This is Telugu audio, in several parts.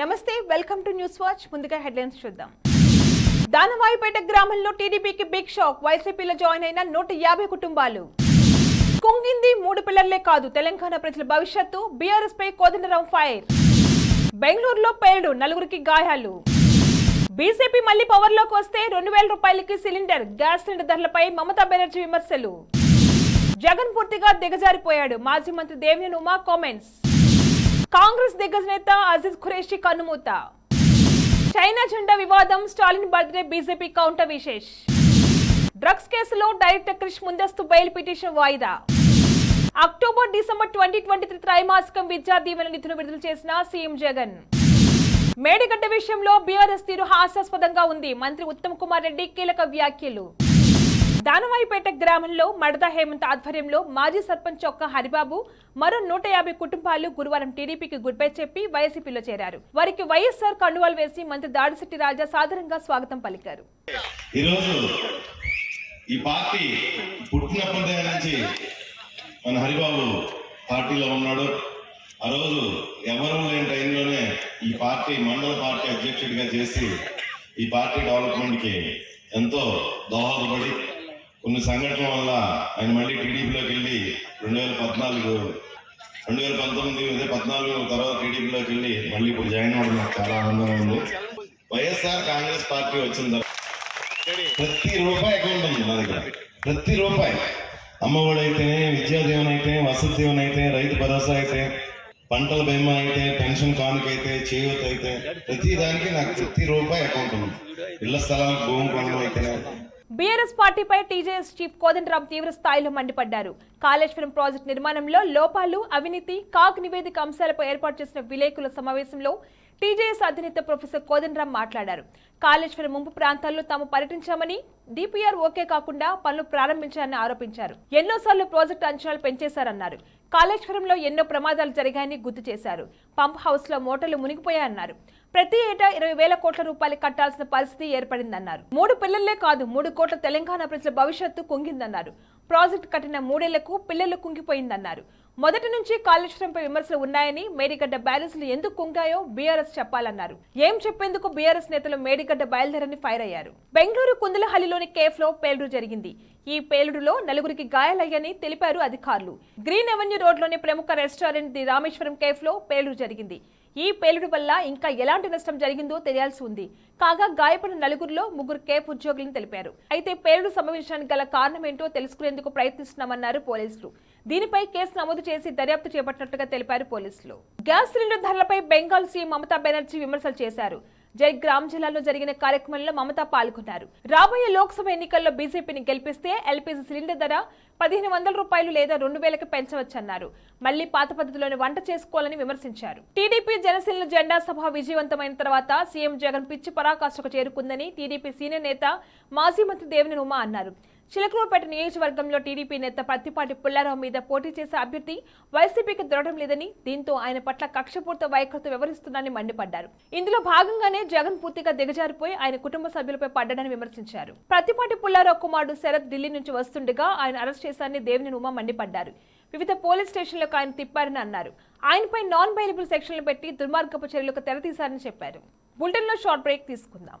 నమస్తే వెల్కమ్ టు న్యూస్ వాచ్. ముందుగా హెడ్లైన్స్ చూద్దాం. దానవాయిపేట గ్రామంలో టీడీపీకి బిగ్ షాక్. వైసీపీలో జాయిన్ అయిన నూట యాభై కుటుంబాలు. కుంగింది మూడు పిల్లర్లే కాదు తెలంగాణ ప్రజల భవిష్యత్తు. బీఆర్ఎస్ పై కోదండరాం ఫైర్. బెంగళూరులో పేలుడు నలుగురికి గాయాలు. బీజేపీ మళ్ళీ పవర్లోకి వస్తే రెండు వేల రూపాయలకి సిలిండర్ గ్యాస్ సిలిండర్ ధరలపై మమతా బెనర్జీ విమర్శలు. జగన్ పూర్తిగా దిగజారిపోయాడు. మాజీ మంత్రి దేవినేని ఉమా కామెంట్స్. కాంగ్రెస్ దిగ్గజ నేత అజీజ్ ఖురేషి కన్నుమూత. చైనా జెండా వివాదం స్టాలిన్ బర్త్డే బీజేపీ కౌంటర్ విశేష్. డ్రగ్స్ కేసులో డైరెక్టర్ క్రిష్ ముందస్తు బెయిల్ పిటిషన్ వాయిదా. October December twenty twenty three త్రైమాసికం విద్యా దీవెన నిధులు విడుదల చేసిన సీఎం జగన్. మేడిగడ్డ విషయంలో బీఆర్ఎస్ తీరు హాస్యాస్పదంగా ఉంది. మంత్రి ఉత్తమ్ కుమార్ రెడ్డి కీలక వ్యాఖ్యలు. దానవాయిపేట గ్రామంలో మడద హేమంత్ ఆధ్వర్యంలో మాజీ సర్పంచ్ ఒక్క హరిబాబు మరో నూట యాభై కుటుంబాలు గురువారం టీడీపీకి గుడ్ బై చెప్పి వైసీపీలో చేరారు. వారికి వైఎస్ఆర్ కండువాలు వేసి మంత్రి దాడిశెట్టి రాజా సాధారణంగా స్వాగతం పలికారు. ఈ పార్టీ పుట్టినప్పటి నుంచి మన హరిబాబు పార్టీలో ఉన్నాడు. ఆ రోజు ఎవరు లేని టైంలోనే ఈ పార్టీ మండల పార్టీ అధ్యక్షుడిగా చేసి ఈ పార్టీ డెవలప్మెంట్కి ఎంతో దోహదపడి కొన్ని సంఘటనల వల్ల ఆయన మళ్ళీ టీడీపీలోకి వెళ్ళి రెండు వేల పద్నాలుగు రెండు వేల పంతొమ్మిది అదే పద్నాలుగు తర్వాత టీడీపీలోకి వెళ్ళి మళ్ళీ ఇప్పుడు జాయిన్ అవ్వడం నాకు చాలా ఆనందంగా ఉంది. వైఎస్ఆర్ కాంగ్రెస్ పార్టీ వచ్చిన తర్వాత ప్రతి రూపాయి అకౌంట్ ఉంది నా దగ్గర. ప్రతి రూపాయి. అమ్మఒడి అయితే విద్యా దీవెన అయితే వసతి దీవెన అయితే రైతు భరోసా అయితే పంటల బీమా అయితే పెన్షన్ కానుక అయితే చేయూత అయితే ప్రతి దానికి నాకు ప్రతి రూపాయి అకౌంట్ ఉంది. ఇళ్ళ స్థలానికి భూమి కొనడం అయితే బీఆర్ఎస్ పార్టీపై టీజేఎస్ చీఫ్ కోదండరాం తీవ్ర స్థాయిలో మండిపడ్డారు. కాళేశ్వరం ప్రాజెక్టు నిర్మాణంలో లోపాలు అవినీతి కాగ్ నివేదిక అంశాలపై ఏర్పాటు చేసిన విలేకరుల సమావేశంలో టీజేఎస్ అధినేత ప్రొఫెసర్ కోదండరాం మాట్లాడారు. కాళేశ్వరం ముంపు ప్రాంతాల్లో తాము పర్యటించామని డిపిఆర్ ఓకే కాకుండా పనులు ప్రారంభించారని ఆరోపించారు. ఎన్నోసార్లు ప్రాజెక్టు అంచనాలు పెంచేశారన్నారు. కాళేశ్వరంలో ఎన్నో ప్రమాదాలు జరిగాయని గుర్తు చేశారు. పంప్ హౌస్లో మోటార్లు మునిగిపోయాయన్నారు. ప్రతి ఏటా ఇరవై వేల కోట్ల రూపాయలు కట్టాల్సిన పరిస్థితి ఏర్పడిందన్నారు. మూడు పిల్లలే కాదు మూడు కోట్ల తెలంగాణ ప్రజల భవిష్యత్తు కుంగిందన్నారు. ప్రాజెక్టు కట్టిన మూడేళ్ళకు పిల్లలు కుంగిపోయిందన్నారు. మొదటి నుంచి కాళేశ్వరంపై విమర్శలు ఉన్నాయని మేడిగడ్డ బ్యాలెన్స్లు ఎందుకు కుంగాయో బీఆర్ఎస్ చెప్పాలన్నారు. ఏం చెప్పేందుకు బీఆర్ఎస్ నేతలు మేడిగడ్డ బయలుదేరని ఫైర్ అయ్యారు బెంగళూరు కుందలహల్లిలోని కేఫ్లో పేలుడు జరిగింది. ఈ పేలుడులో నలుగురికి గాయాలయ్యని తెలిపారు అధికారులు. గ్రీన్ అవెన్యూ రోడ్లోని ప్రముఖ రెస్టారెంట్ ది రామేశ్వరం కేఫ్లో పేలుడు జరిగింది. ఈ పేలుడు వల్ల ఇంకా ఎలాంటి నష్టం జరిగిందో తెలియాల్సి ఉంది. కాగా గాయపడిన నలుగురిలో ముగ్గురు కేఫ్ ఉద్యోగులను తెలిపారు. అయితే పేలుడు సంభవించడానికి గల కారణమేంటో తెలుసుకునేందుకు ప్రయత్నిస్తున్నామన్నారు పోలీసులు. దీనిపై కేసు నమోదు చేసి దర్యాప్తు చేపట్టినట్టుగా తెలిపారు పోలీసులు. గ్యాస్ సిలిండర్ ధరలపై బెంగాల్ సీఎం మమతా బెనర్జీ విమర్శలు చేశారు. జైగ్రామ్ జిల్లాలో జరిగిన కార్యక్రమంలో మమత పాల్గొన్నారు. రాబోయే లోక్సభ ఎన్నికల్లో బీజేపీని గెలిపిస్తే ఎల్పీజీ సిలిండర్ ధర పదిహేను వందల రూపాయలు లేదా రెండు వేలకు పెంచవచ్చన్నారు. మళ్ళీ పాత పద్ధతిలోనే వంట చేసుకోవాలని విమర్శించారు. టీడీపీ జనసేన జెండా సభ విజయవంతమైన తర్వాత సీఎం జగన్ పిచ్చి పరాకాష్ఠకు చేరుకుందని టీడీపీ సీనియర్ నేత మాజీ మంత్రి దేవిని ఉమా అన్నారు. చిలకలూరుపేట నియోజకవర్గంలో టీడీపీ నేత పత్తిపాటి పుల్లారావు మీద పోటీ చేసే అభ్యర్థి వైసీపీకి దొరకడం లేదని దీంతో ఆయన పట్ల కక్షపూర్త వైఖరితో వివరిస్తున్నారని మండిపడ్డారు. ఇందులో భాగంగానే జగన్ పూర్తిగా దిగజారిపోయి ఆయన కుటుంబ సభ్యులపై పడ్డాడని విమర్శించారు. ప్రత్తిపాటి పుల్లారావు కుమారుడు శరత్ ఢిల్లీ నుంచి వస్తుండగా ఆయన అరెస్ట్ చేశారని దేవిని ఉమా మండిపడ్డారు. వివిధ పోలీస్ స్టేషన్లకు ఆయన తిప్పారని అన్నారు. ఆయనపై నాన్ బైలబుల్ సెక్షన్లు పెట్టి దుర్మార్గపు చర్యలకు తెరతీశారని చెప్పారు. బులెటిన్లో షార్ట్ బ్రేక్ తీసుకుందాం.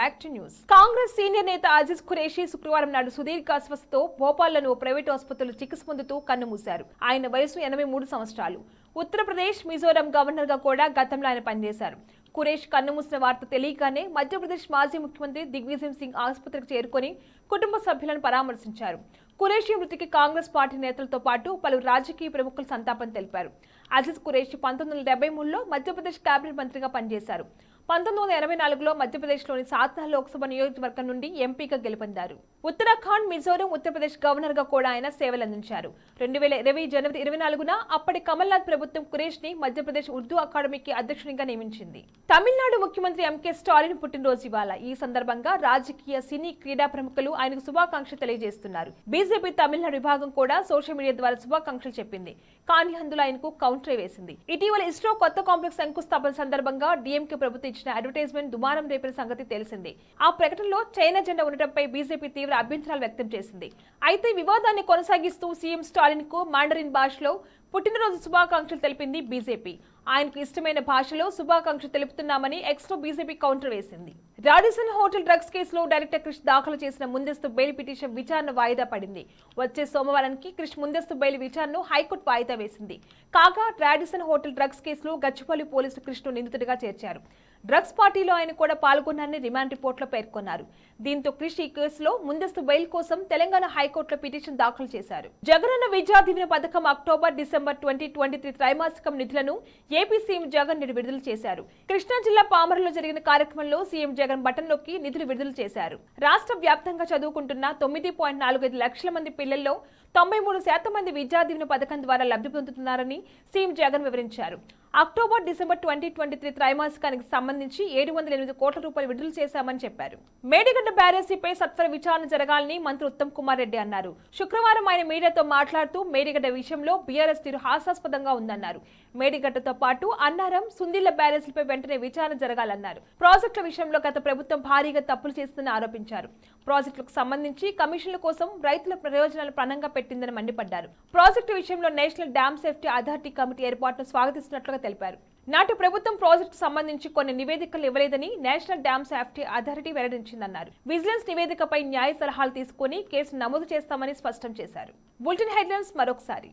Back to news. Congress senior నేత అజీజ్ ఖురేషీ శుక్రవారం నాడు సుదీర్ఘ అస్వస్థతో భోపాల్లోని ఓ ప్రైవేట్ ఆసుపత్రిలో చికిత్స పొందుతూ కన్నుమూశారు. ఆయన వయసు ఎనభై మూడు సంవత్సరాలు. ఉత్తరప్రదేశ్ మిజోరాం గవర్నర్గా కూడా గతంలో ఆయన పనిచేశారు. కురేష్ కన్నుమూసిన వార్త తెలియగానే మధ్యప్రదేశ్ మాజీ ముఖ్యమంత్రి దిగ్విజయ్ సింగ్ ఆసుపత్రికి చేరుకొని కుటుంబ సభ్యులను పరామర్శించారు. కురేషి మృతికి కాంగ్రెస్ పార్టీ నేతలతో పాటు పలు రాజకీయ ప్రముఖులు సంతాపం తెలిపారు. అజీజ్ ఖురేషి పంతొమ్మిది వందల డెబ్బై మూడులో మధ్యప్రదేశ్ కేబినెట్ మంత్రిగా పనిచేశారు. పంతొమ్మిది వందల ఎనభై నాలుగులో మధ్యప్రదేశ్లోని సాత్నా లోక్సభ నియోజకవర్గం నుండి ఎంపీగా గెలుపొందారు. ఉత్తరాఖండ్ మిజోరం ఉత్తరప్రదేశ్ గవర్నర్గా కూడా ఆయన సేవలందించారు. రెండు వేల ఇరవై జనవరి ఇరవై నాలుగున అప్పటి కమల్నాథ్ ప్రభుత్వం కురేష్ని మధ్యప్రదేశ్ ఉర్దూ అకాడమీకి అధ్యక్షునిగా నియమించింది. తమిళనాడు ముఖ్యమంత్రి ఎంకే స్టాలిన్ పుట్టినరోజు ఇవాళ. ఈ సందర్భంగా రాజకీయ సినీ క్రీడా ప్రముఖులు ఆయనకు శుభాకాంక్షలు తెలియజేస్తున్నారు. బీజేపీ తమిళనాడు విభాగం కూడా సోషల్ మీడియా ద్వారా శుభాకాంక్షలు చెప్పింది. కానీ అందులో ఆయనకు కౌంటర్ వేసింది. ఇటీవల ఇస్రో కొత్త కాంప్లెక్స్ శంకుస్థాపన సందర్భంగా డిఎంకే ప్రభుత్వం సంబంధించిన అడ్వర్టైజ్మెంట్ దుమారం రేపిన సంగతి తెలిసింది. ఆ ప్రకటనలో చైనా జెండా ఉండటంపై బీజేపీ తీవ్ర అభ్యంతరాలు వ్యక్తం చేసింది. అయితే వివాదాన్ని కొనసాగిస్తూ సీఎం స్టాలిన్కు మాండరిన్ భాషలో పుట్టినరోజు శుభాకాంక్షలు తెలిపింది బీజేపీ. ఆయనకు ఇష్టమైన భాషలో శుభాకాంక్షలు తెలుపుతున్నామని ఎక్స్లో బీజేపీ కౌంటర్ వేసింది. రాడిసన్ హోటల్ డ్రగ్స్ కేసులో డైరెక్టర్ క్రిష్ దాఖలు చేసిన ముందస్తు బెయిల్ పిటిషన్ విచారణ వాయిదా పడింది. వచ్చే సోమవారానికి క్రిష్ ముందస్తు బెయిల్ విచారణను హైకోర్టు వాయిదా వేసింది. కాగా రాడిసన్ హోటల్ డ్రగ్స్ కేసులో గచ్చిపల్లి పోలీసులు కృష్ణను నిందితుడిగా చేర్చారు. డ్రగ్స్ పార్టీలో ఆయన కూడా పాల్గొన్నారని రిమాండ్ రిపోర్ట్లో పేర్కొన్నారు. దీంతో క్రిష్ ఈ కేసులో ముందస్తు బెయిల్ కోసం తెలంగాణ హైకోర్టులో పిటిషన్ దాఖలు చేశారు. జగనన్న విద్యా దీవెన పథకం October December twenty twenty three త్రైమాసికం నిధులను ఏపీ సీఎం జగన్ నేడు విడుదల చేశారు. కృష్ణా జిల్లా పామరులో జరిగిన కార్యక్రమంలో సీఎం జగన్ బటన్ నొక్కి నిధులు విడుదల చేశారు. రాష్ట్ర వ్యాప్తంగా చదువుకుంటున్న తొమ్మిది పాయింట్ నాలుగు ఐదు లక్షల మంది పిల్లల్లో తొంభై మూడు శాతం మంది విద్యార్థిని పథకం ద్వారా లబ్ధి పొందుతున్నారని సీఎం జగన్ వివరించారు. October December twenty twenty three త్రైమాసికానికి సంబంధించి ఏడు వందల ఎనిమిది కోట్ల రూపాయలు విడుదల చేశామని చెప్పారు. మేడిగడ్డ బ్యారేజీపై సత్వర విచారణ జరగాలని మంత్రి ఉత్తమ్ కుమార్ రెడ్డి అన్నారు. శుక్రవారం ఆయన మీడియాతో మాట్లాడుతూ మేడిగడ్డ విషయంలో బీఆర్ఎస్ తీరు హాస్యాస్పదంగా ఉందన్నారు. మేడిగడ్డతో పాటు అన్నారం సుందిళ్ళ బ్యారేజీలపై వెంటనే విచారణ జరగాలన్నారు. ప్రాజెక్టుల విషయంలో గత ప్రభుత్వం భారీగా తప్పులు చేస్తుందని ఆరోపించారు. ప్రాజెక్టులకు సంబంధించి కమిషన్ల కోసం రైతుల ప్రయోజనాలు ప్రణంగా పెట్టిందని మండిపడ్డారు. ప్రాజెక్టు విషయంలో national dam safety authority committee ఏర్పాటును స్వాగతిస్తున్నట్లుగా తెలిపారు. నాటి ప్రభుత్వం ప్రాజెక్టు సంబంధించి కొన్ని నివేదికలు ఇవ్వలేదని నేషనల్ డ్యామ్ సేఫ్టీ అథారిటీ వెల్లడించిందన్నారు. విజిలెన్స్ నివేదికపై న్యాయ సలహాలు తీసుకుని కేసు నమోదు చేస్తామని స్పష్టం చేశారు. బులెటిన్ హెడ్లైన్స్ మరొకసారి.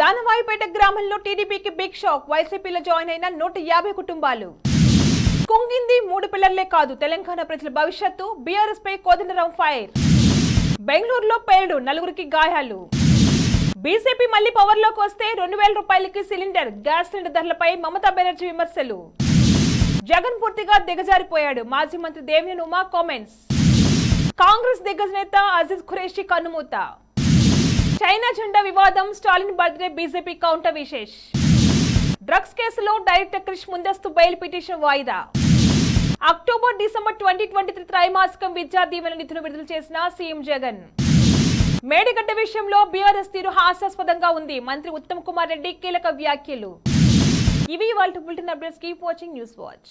దానవాయిపేట గ్రామంలో టీడీపీకి బిగ్ షాక్. వైసీపీలో జాయిన్ అయిన నూట యాభై కుటుంబాలు. కుంగింది మూడు పిల్లర్లే కాదు. తెలంగాణ ప్రజల భవిష్యత్తు. బీఆర్ఎస్ పై కోదండరాం ఫైర్. బెంగళూరులో పేలుడు నలుగురికి గాయాలు. బీజేపీ మళ్ళీ పవర్లోకి వస్తే రెండు వేల రూపాయలకి సిలిండర్ గ్యాస్ సిలిండర్ ధరలపై మమతా బెనర్జీ విమర్శలు. జగన్ పూర్తిగా దిగజారిపోయాడు. మాజీ మంత్రి దేవిని ఉమా కామెంట్స్. కాంగ్రెస్ దిగ్గజ నేత అజీజ్ ఖురేషి కన్నుమూత. చైనా జెండా వివాదం స్టాలిన్ బర్త్డే బీజేపీ కౌంటర్ విశేష్. డ్రగ్స్ కేసులో డైరెక్టర్ క్రిష్ ముందస్తు బెయిల్ పిటిషన్ వాయిదా. October December twenty twenty three త్రైమాసికం విద్యా దీవెన నిధులు విడుదల చేసిన సీఎం జగన్. మేడిగడ్డ విషయంలో బీఆర్ఎస్ తీరు హాస్యాస్పదంగా ఉంది. మంత్రి ఉత్తమ్ కుమార్ రెడ్డి కీలక వ్యాఖ్యలు. ఇవి వాళ్ళ bulletin updates keep watching news watch.